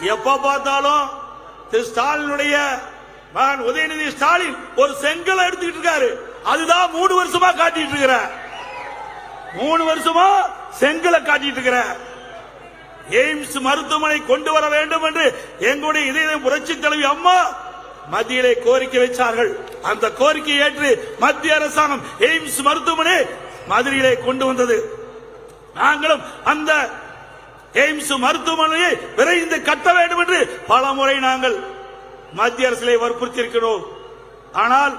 எப்ப பார்த்தாலும் திரு ஸ்டாலினுடைய மகன் உதயநிதி ஸ்டாலின் ஒரு செங்கலை எடுத்துக்கிட்டு இருக்காரு. அதுதான் மூணு வருஷமா காட்டிட்டு இருக்கிற. மூணு வருஷமா செங்கலை காட்டிட்டு இருக்கிற. எய்ம்ஸ் மருத்துவமனை கொண்டு வர வேண்டும் என்று எங்களுடைய இதய புரட்சி தலைவி அம்மா மத்தியிலே கோரிக்கை வைத்தார்கள் அந்த கோரிக்கையை ஏற்று மத்திய அரசாங்கம் எய்ம்ஸ் மருத்துவமனை மதுரையிலே கொண்டு வந்தது. நாங்களும் அந்த எய்ம்ஸ் மருத்துவமனையை விரைந்து கட்ட வேண்டும் என்று பல முறை நாங்கள் மத்திய அரசிலே வற்புறுத்தியிருக்கிறோம். ஆனால்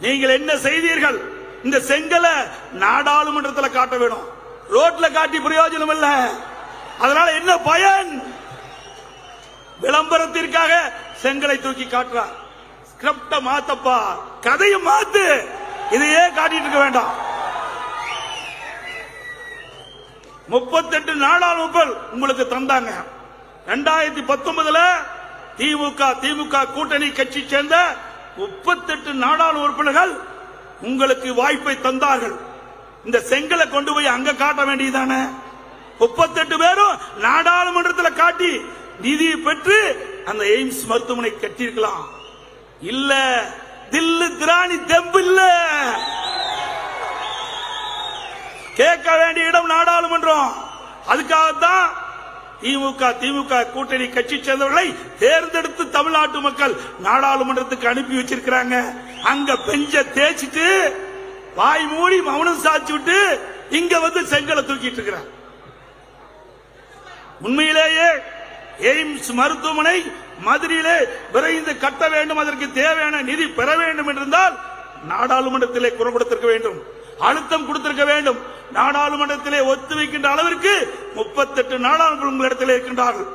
நீங்கள் என்ன செய்தீர்கள்? இந்த செங்கலை நாடாளுமன்றத்தில் காட்ட வேணும். ரோட்ல காட்டி பிரயோஜனம் இல்ல. அதனால என்ன பயன்? விளம்பரத்திற்காக செங்கலை தூக்கி காட்டுறான் ஸ்கிரிப்ட மாத்தப்பா. கதையை மாத்து. இதையே காட்டிட்டு இருக்க வேண்டாம். முப்பத்தெட்டு நாடாளுமன்றம் உங்களுக்கு தந்தாங்க. ரெண்டாயிரத்தி பத்தொன்பதுல திமுக திமுக கூட்டணி கட்சி சேர்ந்த முப்பத்தெட்டு நாடாளு உறுப்பினர்கள் உங்களுக்கு வாய்ப்பை தந்தார்கள். இந்த செங்கலை கொண்டு போய் அங்க காட்ட வேண்டியதானே? முப்பத்தெட்டு பேரும் நாடாளுமன்றத்தில் காட்டி நிதி பெற்று அந்த எய்ம்ஸ் மருத்துவமனை கட்டியிருக்கலாம். இல்ல தில்லு திராணி தெம்பு இல்லை கேட்க வேண்டிய இடம் நாடாளுமன்றம். அதுக்காகத்தான் திமுக திமுக கூட்டணி கட்சி சேர்ந்தவர்களை தேர்ந்தெடுத்து தமிழ்நாட்டு மக்கள் நாடாளுமன்றத்துக்கு அனுப்பி வச்சிருக்கிறாங்க. அங்க பெஞ்ச தேய்ச்சிட்டு வாய் மூடி மௌனம் சாச்சு விட்டு இங்க வந்து செங்கலை தூக்கிட்டு இருக்கிறாங்க உண்மையிலேயே எய்ம்ஸ் மருத்துவமனை மதுரையிலே விரைந்து கட்ட வேண்டும் அதற்கு தேவையான நிதி பெற வேண்டும் என்றிருந்தால் நாடாளுமன்றத்திலே குரல் கொடுத்திருக்க வேண்டும். அழுத்தம் கொடுத்திருக்க வேண்டும். நாடாளுமன்றத்திலே ஒத்து வைக்கின்ற அளவிற்கு முப்பத்தெட்டு நாடாளுமன்ற இடத்தில் இருக்கின்றார்கள்.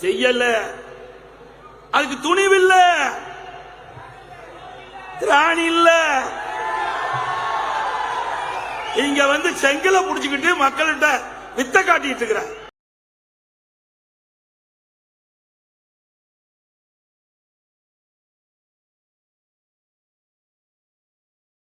செய்யல. அதுக்கு துணிவில்ல. திராணி இல்ல. இங்க வந்து செங்கலை புடிச்சுக்கிட்டு மக்கள்கிட்ட வித்த காட்டிட்டு இருக்கிறார்.